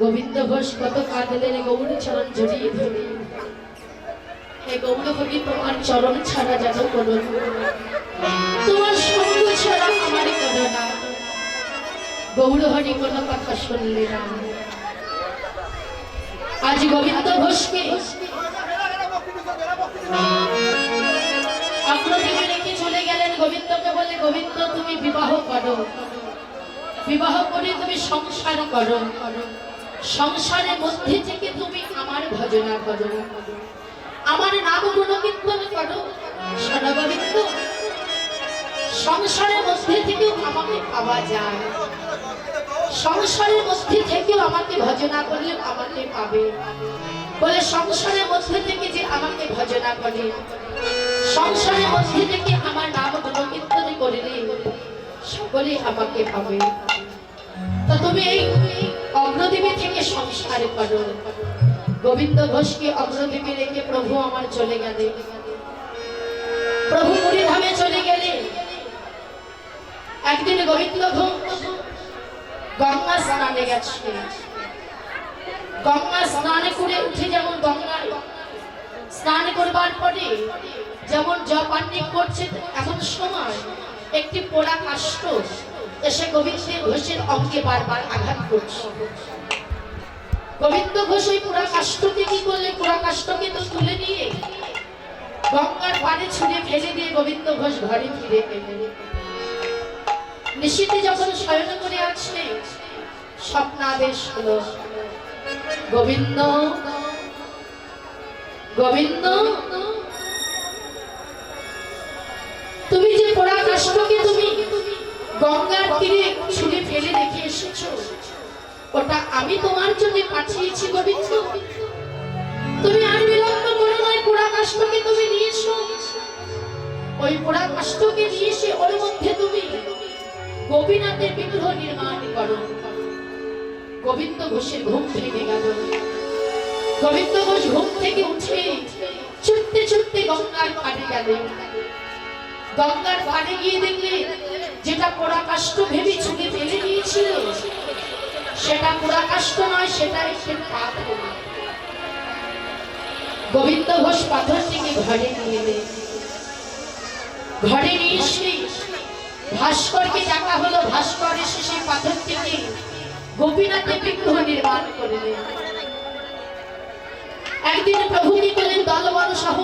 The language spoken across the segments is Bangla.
গোবিন্দ ঘোষ কত কাঁদলেন গৌর চরণ জড়িয়ে ধরে। হে গৌর কবি তোমার চরণ ছাড়া যেন কোনো তোমার সঙ্গ ছাড়া আমার কোনো না গৌর হরি কথা শুনলে না। আজ গোবিন্দ ঘোষকে চলে গেলেন গোবিন্দকে বলে, গোবিন্দ, তুমি বিবাহ করো। বিবাহ করে তুমি সংসার করো। সংসারের মধ্যে থেকে তুমি আমার ভজনা করো। আমার নাম গুণকীর্তন করো শোনো গোবিন্দ সংসারের মধ্যে থেকেও আমাকে পাওয়া যায়। সংসারের মধ্যে থেকেও আমাকে ভজনা করলে আমাকে পাবে। বলে সংসারের মধ্যে থেকে যে আমাকে ভজনা করে। সংসারের মধ্যে থেকে আমার নাম গুণকীর্তন করলে সকলে আমাকে পাবে। তা তুমি এই অগ্রদেবী থেকে সংসার করো। গোবিন্দ ঘোষকে অগ্রদেবী রেখে প্রভু আমার চলে গেলে। প্রভু মুড়িধামে চলে গেলে। একদিন গোবিন্দ ঘোষ গঙ্গা স্নানে গেছে। গঙ্গা স্নান করে উঠে যেমন গঙ্গায় স্নান করবার পরে যেমন জপান্নি করছে এমন সময় একটি পোড়া কাষ্ট এসে গোবিন্দের ঘোষের অঙ্গে বারবার আঘাত করছে। গোবিন্দ ঘোষ ওই পোড়া কাষ্টকে কি করলে? পোড়া কাষ্টকে তো তুলে নিয়ে গঙ্গার পানে ছুঁড়ে ফেলে দিয়ে গোবিন্দ ঘোষ ঘরে ফিরে নিশীতে যখন শয়ন করে আছে স্বপ্নাদেশ হলো, গোবিন্দ গোবিন্দ, তুমি যে পোড়া কাষ্টকে গঙ্গার তীরে ছুঁড়ে ফেলে রেখে এসেছ। ওটা আমি তোমার জন্য পাঠিয়েছি গোবিন্দ। তুমি আর বিলম্ব করো নয় পোড়া কাষ্টকে তুমি নিয়ে এসো। ওই পোড়া কাষ্টকে নিয়ে এসে ওর মধ্যে তুমি গোপীনাথের বিগ্রহ নির্মাণ করো। গোবিন্দ ঘোষের ঘুম ভেঙে গেল। গোবিন্দ ঘোষ ঘুম থেকে উঠে ছুটতে ছুটতে গঙ্গার পাড়ে গেলেন। গঙ্গার পাড়ে গিয়ে দেখলে যেটা পোড়া কাষ্ট ভেবে ছুঁড়ে ফেলে দিয়েছিল সেটা পোড়া কাষ্ট নয়, সেটা একটি পাথর গোবিন্দ ঘোষ পাথরটিকে ঘরে নিয়ে এলেন। ঘরে নিয়ে এসে ভাস্করকে ডাকা হলো। ভাস্কর এসে সেই পাথরটিকে গোপীনাথের বিগ্রহ নির্মাণ করলেন। একদিন প্রভু করলেন দলবল সহ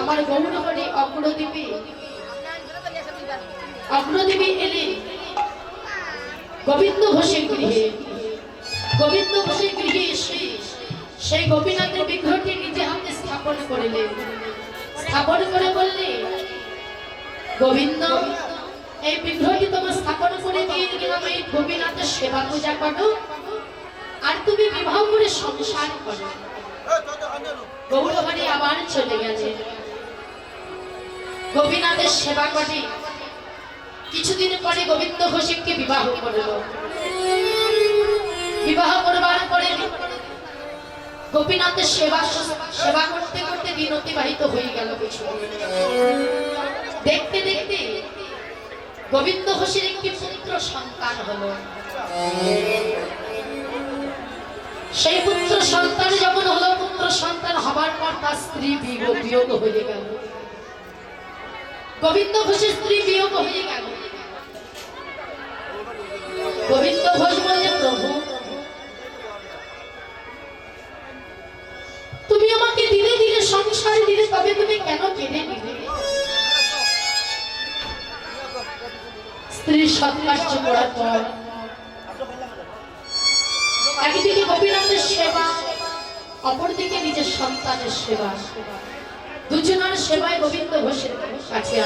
আমার গৌরবরী অগ্রদ্বীপে অগ্রদেবী এলেন গোবিন্দ ঘোষের গৃহে। গোবিন্দ ঘোষের গৃহে এসে সেই গোপীনাথের বিগ্রহটি নিজে হাতে স্থাপন করিলেন। স্থাপন করে বললে, গোবিন্দ, এই বিগ্রহটি তোমার স্থাপন করে দিয়ে গেলাম এই গোপীনাথের সেবা পূজা করো। আর তুমি বিবাহ করে সংসার করো। গৌরবাড়ি আবার চলে গেছে। গোপীনাথের সেবা করে কিছুদিন পরে গোবিন্দ ঘোষকে বিবাহ করল। বিবাহ করবার পরে গোপীনাথের সেবা সেবা করতে করতে দিন অতিবাহিত হয়ে গেল কিছু দেখতে দেখতে গোবিন্দ ঘোষের একটি পুত্র সন্তান হলো। সেই পুত্র সন্তান যখন হলো, পুত্র সন্তান হবার পর তার স্ত্রী বিয়োগ হয়ে গেল। গোবিন্দ ঘোষের স্ত্রী বিয়োগ হয়ে গেল। একদিকে গোপীনাথের সেবা, অপরদিকে নিজের সন্তানের সেবা। দুজনের সেবায় গোবিন্দ ঘোষের কাছে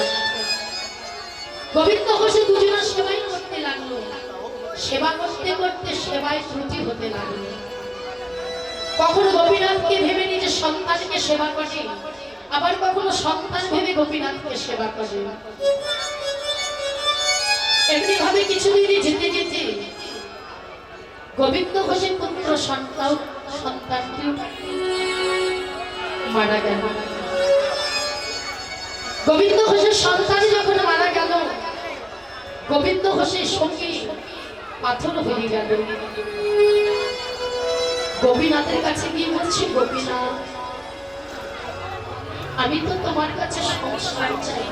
গোবিন্দ ঘোষের দুজনের সেবাই করতে লাগল। সেবা করতে করতে সেবায় ত্রুটি হতে লাগল। কখনো গোপীনাথকে ভেবে নিজের সন্তানকে সেবা করে। আবার কখনো সন্তান ভেবে গোপীনাথকে সেবা করে? এমনি ভাবে কিছুদিনই যেতে যেতে গোবিন্দ ঘোষের পুত্র সন্তান সন্তানটি মারা গেল। গোবিন্দ ঘোষের সন্তান যখন মারা গেল, গোবিন্দ ঘোষের সঙ্গী পাথর হয়ে গেল। গোপীনাথের কাছে কি বলছি, গোপীনাথ আমি তো তোমার কাছে সংসার চাই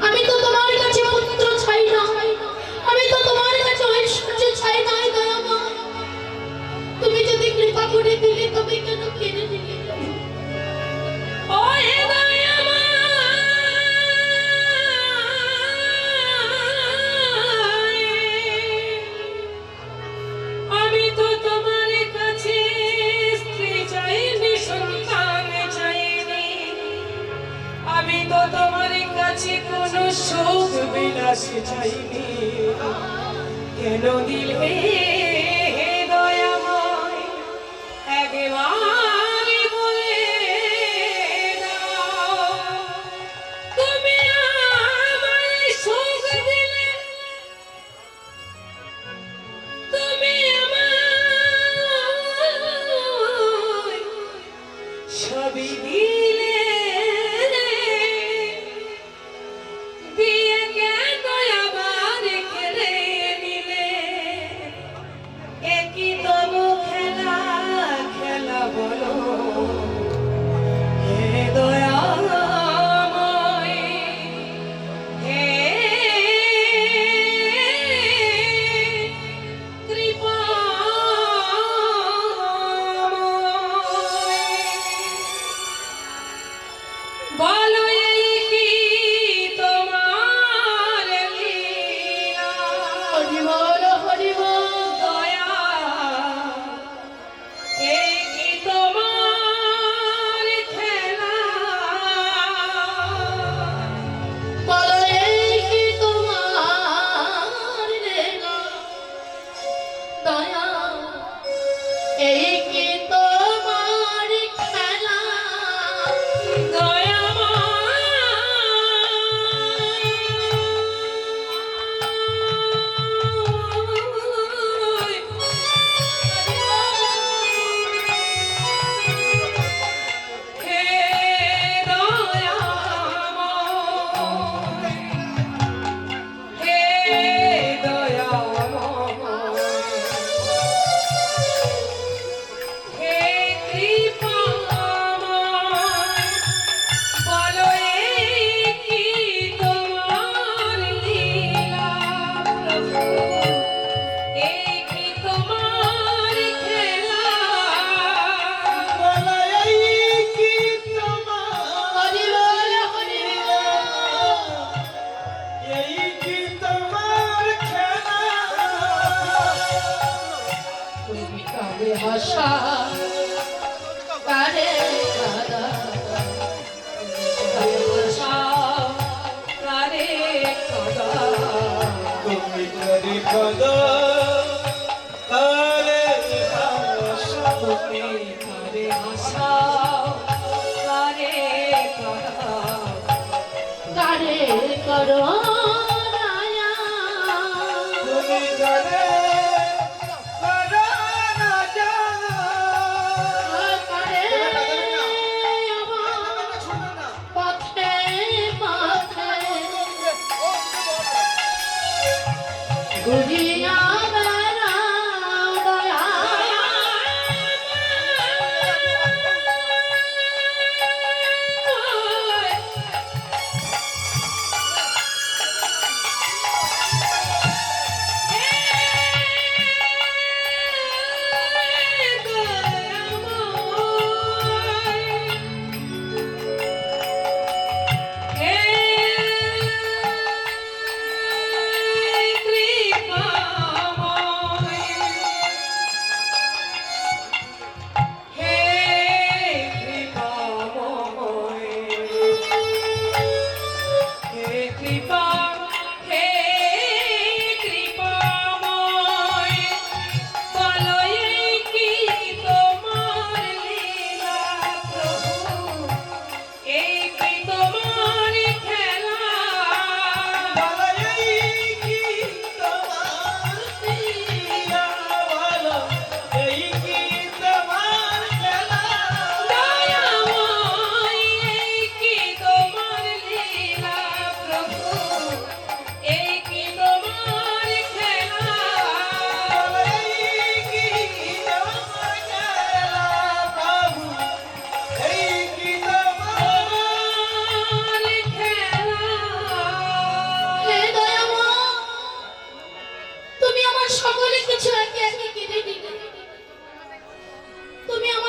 আমি তো তোমার কাছে পুত্র চাই না। আমি তো তোমার কাছে ঐশ্বর্য চাই না তুমি যদি কৃপা করে দিলে তবে কেন কেড়ে নিলে? করো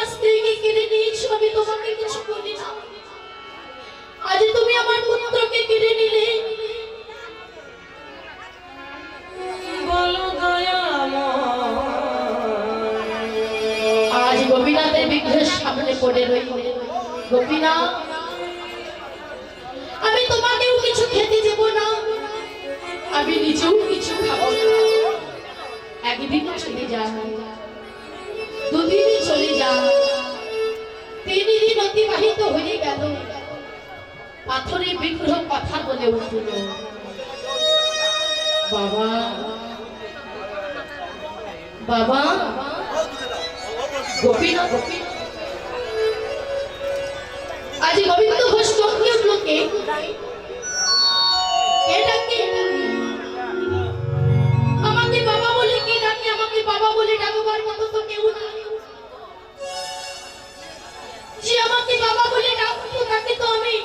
কাছ থেকে কেড়ে নিয়েছো আমি তোমাকে কিছু বলি না। আজ তুমি আমার পুত্রকে কেড়ে নিলে। আজ গোপীনাথের বিগ্রহের সামনে পড়ে রইল। গোপীনাথ আমি তোমাকেও কিছু খেতে দেব না। আমি নিজেও কিছু খাব না। একদিন চলে যায় অতিবাহিত হয়ে গেল। পাথরে বিগ্রহ কথা বলে উঠল। বাবা বাবা গোপীনাথ আজ গোবিন্দ ঘোষ চমকে উঠল ডাকতো তো আমি,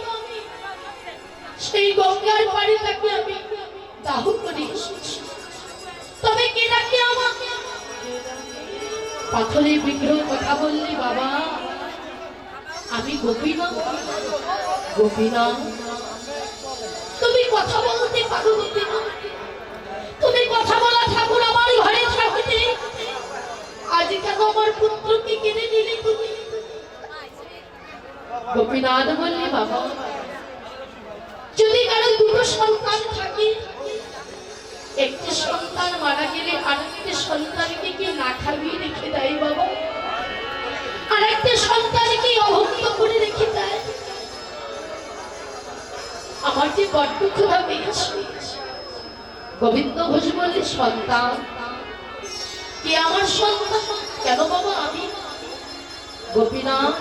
সেই গঙ্গার পাড়ে তাকে আমি দাহ করে তবে কে ডাকে আমাকে পাথরের বিগ্রহ কথা বললে বাবা, আমি গোপীনাথ গোপীনাথ তুমি কথা বলতে পারো গোপীনাথ তুমি কথা বলা ঠাকুর আমার ঘরে থাকতে আজ কেন আমার পুত্রকে গোপীনাথ বললে, বাবা, যদি কারও দুটো সন্তান থাকে, একটি সন্তান মারা গেলে আরেকটি সন্তানকে কি না খাইয়ে রেখে দেয়, বাবা? আরেকটি সন্তানকে অভুক্ত করে রেখে দেয়? আমার যে বড্ড ক্ষুধা পেয়েছে গোবিন্দ ঘোষ বললে, সন্তান, কে আমার সন্তান? কেন বাবা আমি? গোপীনাথ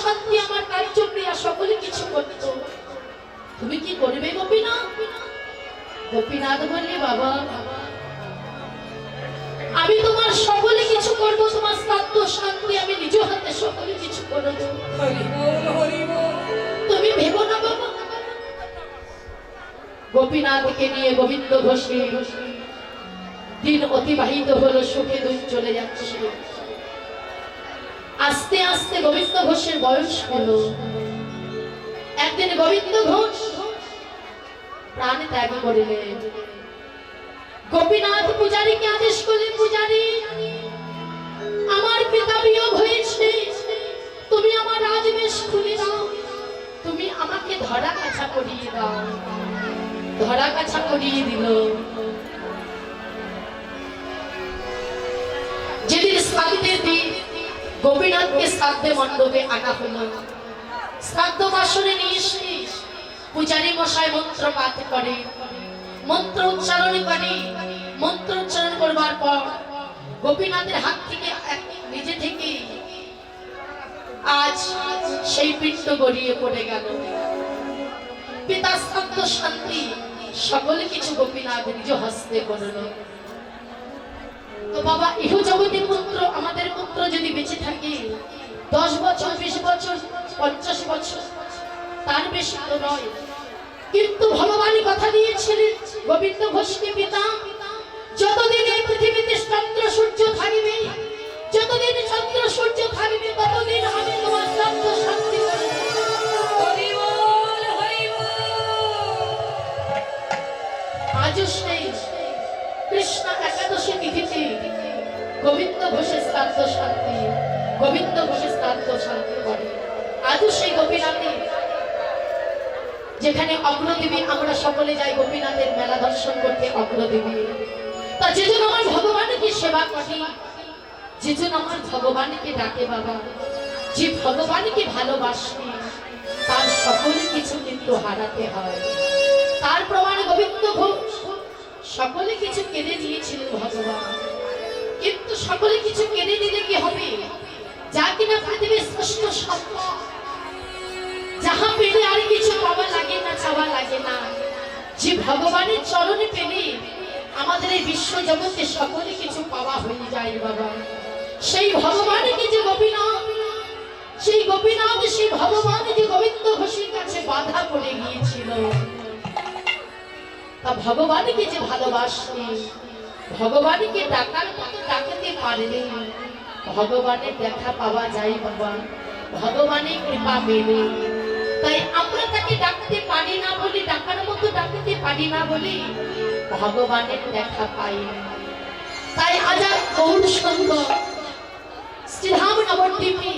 শান্তি আমার কার্যক্রিয়া সকলে কিছু করত। তুমি কি করবে গোপীনাথ? গোপীনাথ বললে বাবা আমি তোমার সকলে কিছু করব তোমার শ্রাদ্ধ শান্তি আমি নিজ হাতে সকলে কিছু করব তুমি ভেবো না বাবা। গোপীনাথকে নিয়ে গোবিন্দ ঘোষে দিন অতিবাহিত হলো সুখে দুঃখ চলে যাচ্ছে। আস্তে আস্তে গোবিন্দ ঘোষের বয়স হলো। একদিন গোবিন্দ ঘোষ প্রাণ ত্যাগ করিলেন। গোপীনাথ পূজারীকে আদেশ করলেন, পূজারী, আমার পিতা বিয়োগ হয়েছে। তুমি আমার রাজবেশ খুলে দাও। তুমি আমাকে ধরা কাছা করিয়ে দাও। ধরা কাছা করিয়ে দিল। গোপীনাথকে শ্রাদ্ধে মণ্ডপে আনা হলো। শ্রাদ্ধ বাসনে নিয়ে পূজারী মশাই মন্ত্র পাঠ করে। মন্ত্র উচ্চারণ করে। মন্ত্র উচ্চারণ করবার পর গোপীনাথের হাত থেকে নিজে থেকে আজ সেই পিণ্ড গড়িয়ে পড়ে গেল। পিতা শান্তি সকলে কিছু গোপীনাথ নিজ হস্তে করল। তো বাবা ইহ জগতে পুত্র আমাদের পুত্র যদি বেঁচে থাকে দশ বছর বিশ বছর পঞ্চাশ বছর তার বেশি তো নয়। কিন্তু ভগবান কথা দিয়েছিলেন গোবিন্দ ঘোষকে পিতা যতদিন এই পৃথিবীতে চন্দ্র সূর্য থাকবে যতদিন চন্দ্র সূর্য থাকবে ততদিন আমি তোমার শ্রাদ্ধ শান্তি আজও সেই কৃষ্ণ একাদশী তিথিতে গোবিন্দ ঘোষের শ্রাদ্ধ শান্তি, গোবিন্দ ঘোষের শ্রাদ্ধ শান্তি করে। আজও সেই গোপীনাথে, যেখানে অগ্রদেবী, আমরা সকলে যাই গোপীনাথের মেলা দর্শন করতে অগ্রদেবী। তা যেজন আমার ভগবানকে সেবা করে, যেজন আমার ভগবানকে ডাকে বাবা, যে ভগবানকে ভালোবাসে, তার সকল কিছু কিন্তু হারাতে হয়। তার প্রমাণ গোবিন্দ ঘোষ সকলে কিছু কেড়ে নিয়েছিলেন ভগবান। কিন্তু সকলে কিছু কেড়ে নিলে কি হবে? যা কিনা পৃথিবীর শ্রেষ্ঠ সম্পদ যাহা পেলে আর কিছু পাওয়া লাগে না, চাওয়া লাগে না। যে ভগবানের চরণে পেলে আমাদের এই বিশ্ব জগতে সকলে কিছু পাওয়া হয়ে যায় বাবা। সেই ভগবানকে যে গোপীনাথ? সেই গোপীনাথ, সেই ভগবান যে গোবিন্দ ঘোষের কাছে বাধা পড়ে গিয়েছিল ভগবানকে যে ভালোবাসে, ভগবানকে ডাকার মতো ডাকতে পারেনি ভগবানের দেখা পাওয়া যায় বাবা ভগবানের কৃপা মেলে তাই আমরা তাকে ডাকতে পারি না বলে, ডাকার মতো ডাকতে পারি না বলে ভগবানের দেখা পাই। তাই আজ আর গৌর সুন্দর শ্রীধাম নবদ্বীপে